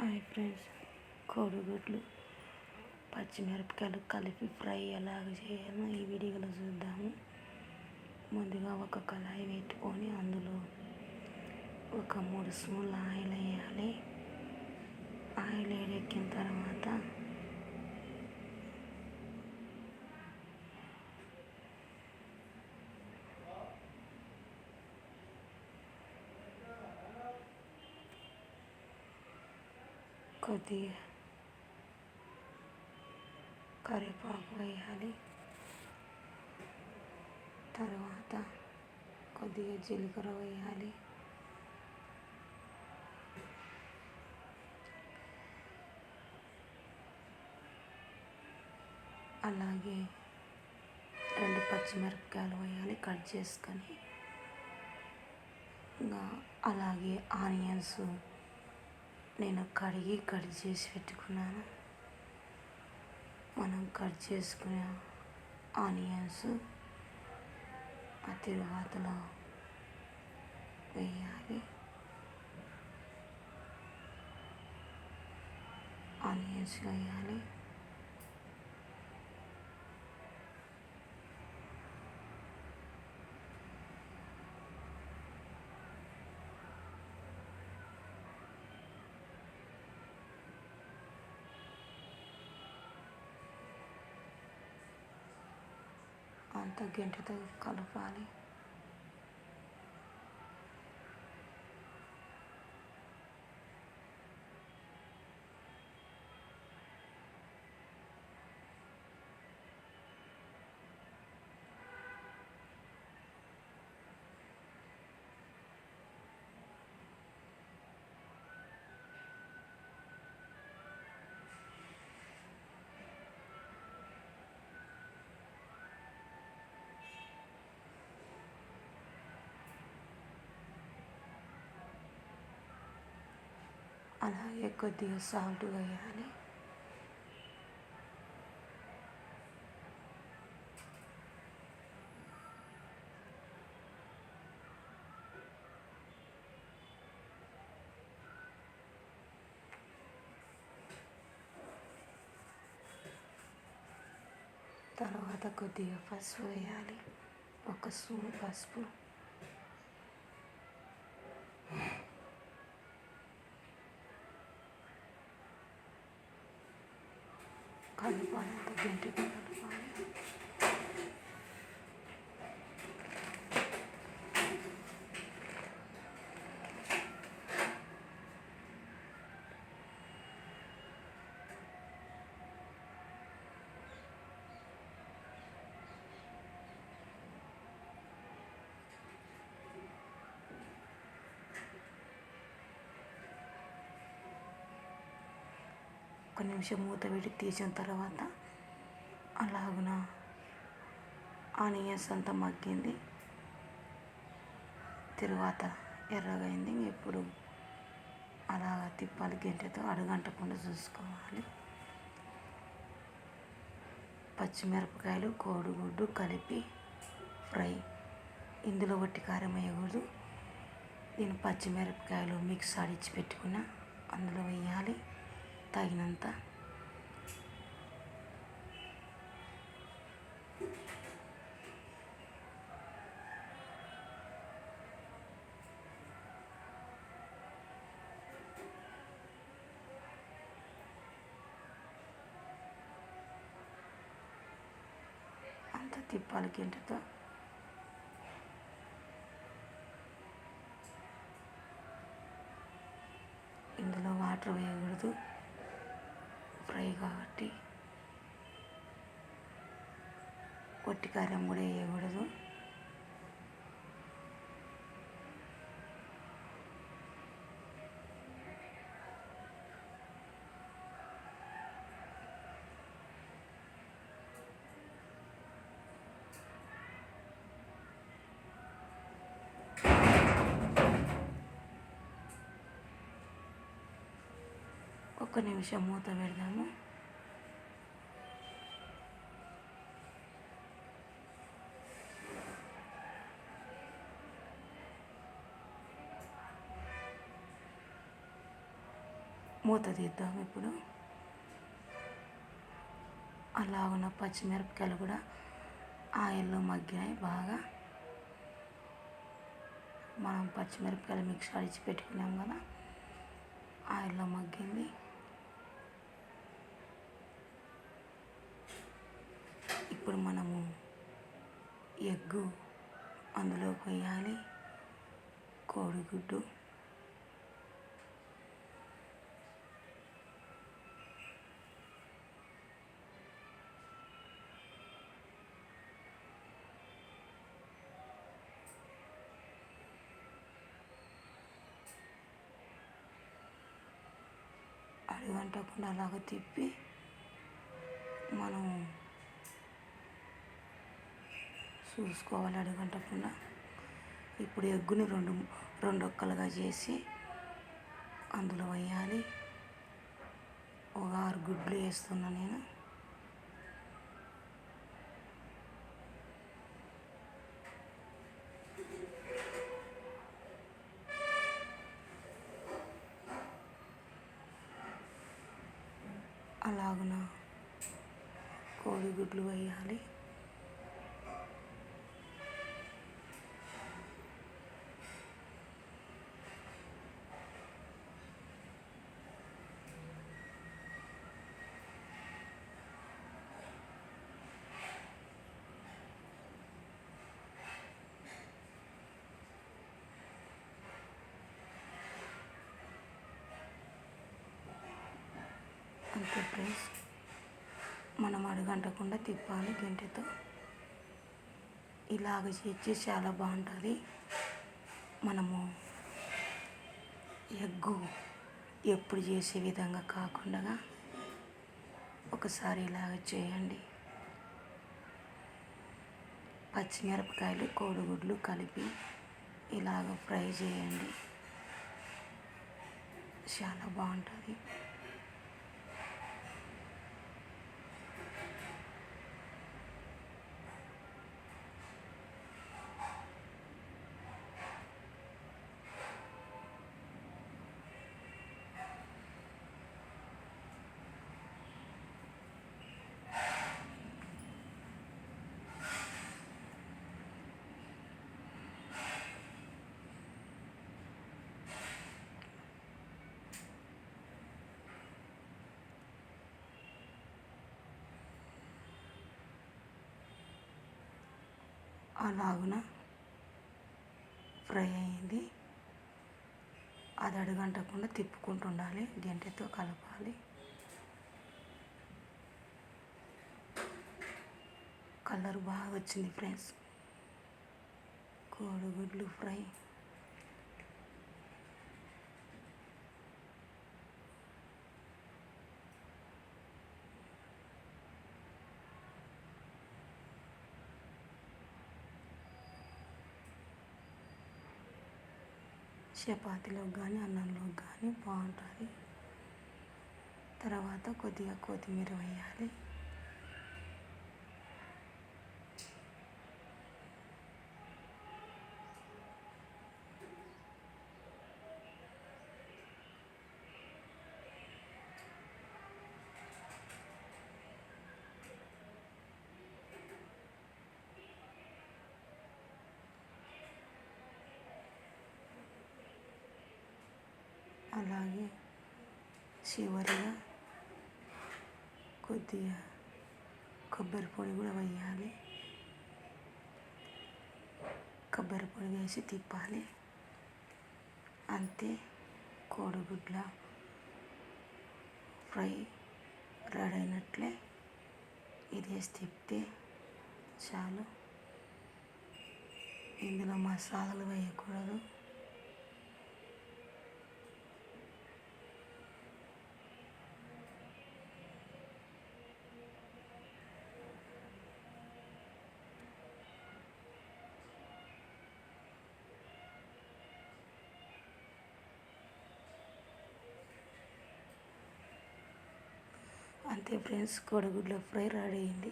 Hi friends కోడిగుడ్లు పచ్చిమిరపకాయలు కలిపి ఫ్రై ఎలాగ చేయాలో ఈ వీడియోలో చూద్దాము. ముందుగా ఒక కళాయి పెట్టుకొని అందులో ఒక మూడు స్పూన్ల ఆయిల్ వేయాలి. ఆయిల్ వేడెక్కిన తర్వాత కొద్దిగా కరివేపాకు వేయాలి. తర్వాత కొద్దిగా జీలకర్ర వేయాలి. అలాగే రెండు పచ్చిమిరపకాయలు వేయాలి కట్ చేసుకొని. ఇంకా అలాగే ఆనియన్స్ నేను కడిగి కట్ చేసి పెట్టుకున్నాను. మనం కట్ చేసుకునే ఆనియన్స్ ఆ తిరువాతలో వేయాలి. ఆనియన్స్ వేయాలి. అంత గంటతో కలపాలి అలాగే కొద్దిగా సాల్ట్ వేయాలి. తర్వాత కొద్దిగా పసుపు వేయాలి. ఒక స్పూన్ పసుపు. కలపాలి అంత ఒక్క ఒక నిమిషం మూత పెట్టి తీసిన తర్వాత అలాగున ఆనియన్స్ అంతా మగ్గింది. తరువాత ఎర్రగైంది. ఇప్పుడు అలా తిప్పాలి గంటతో అడుగంటకుండా చూసుకోవాలి. పచ్చిమిరపకాయలు కోడిగుడ్డు కలిపి ఫ్రై. ఇందులో ఒట్టి కారం వేయకూడదు. నేను పచ్చిమిరపకాయలు మిక్స్ ఆడిచ్చి పెట్టుకున్న అందులో వేయాలి. తగినంత. అంత తిప్పాలి గింటతో ఇందులో వాటర్ వేయకూడదు. ఫ్రై కాబట్టి పొట్టి కారం కూడా వేయకూడదు. ఒక్క నిమిషం మూత పెడదాము. మూత తీద్దాం ఇప్పుడు. అలాగున్న పచ్చిమిరపకాయలు కూడా ఆయిల్లో మగ్గినాయి బాగా. మనం పచ్చిమిరపకాయలు మిక్స్ అడిచి పెట్టుకున్నాం కదా ఆయిల్లో మగ్గింది ఇప్పుడు మనము ఎగ్గు అందులో పోయాలి. కోడిగుడ్డు. అడుగంటకుండా అలాగ తిప్పి మనం చూసుకోవాలి అడుగంటకుండా ఇప్పుడు ఎగ్గుని రెండు రెండు ఒక్కలుగా చేసి అందులో వేయాలి. ఒక ఆరు గుడ్లు వేస్తున్నా నేను. అలాగున కోడిగుడ్లు వేయాలి. అంతే ఫ్రెండ్స్ మనం అడుగంటకుండా తిప్పాలి గంటెతో. ఇలాగ చేసి చాలా బాగుంటుంది. మనము ఎగ్గు ఎప్పుడు చేసే విధంగా కాకుండా ఒకసారి ఇలాగ చేయండి. పచ్చిమిరపకాయలు కోడిగుడ్లు కలిపి ఇలాగ ఫ్రై చేయండి. చాలా బాగుంటుంది. అలాగున ఫ్రై అయింది. అది అడుగంటకుండా తిప్పుకుంటూ ఉండాలి గంటెతో కలపాలి. కలర్ బాగా వచ్చింది ఫ్రెండ్స్. కోడిగుడ్లు ఫ్రై. చపాతీలోకి కానీ అన్నంలో కానీ బాగుంటుంది. తర్వాత కొద్దిగా కొత్తిమీర వేయాలి. అలాగే చివరిగా కొద్దిగా కొబ్బరి పొడి కూడా వేయాలి. కొబ్బరి పొడి వేసి తిప్పాలి. అంతే కోడిగుడ్ల ఫ్రై రెడీ అయినట్లే. ఇది వేసి తిప్పితే చాలు. ఇందులో మసాలాలు వేయకూడదు. అంతే ఫ్రెండ్స్ కోడిగుడ్ల ఫ్రై రెడీ అయింది.